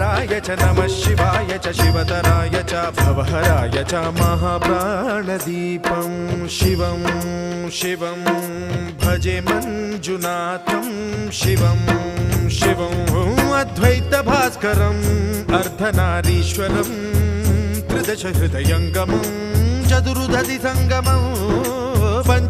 मयस्कराय च नमः शिवाय च शिवतराय च भवहराय च महाप्राणदीपं शिवं शिवं भजे मञ्जुनाथं शिवं शिवं अद्वैतभास्करम् अर्धनारीश्वरं त्रिदश हृदयङ्गमं चतुर्दधि सङ्गमम्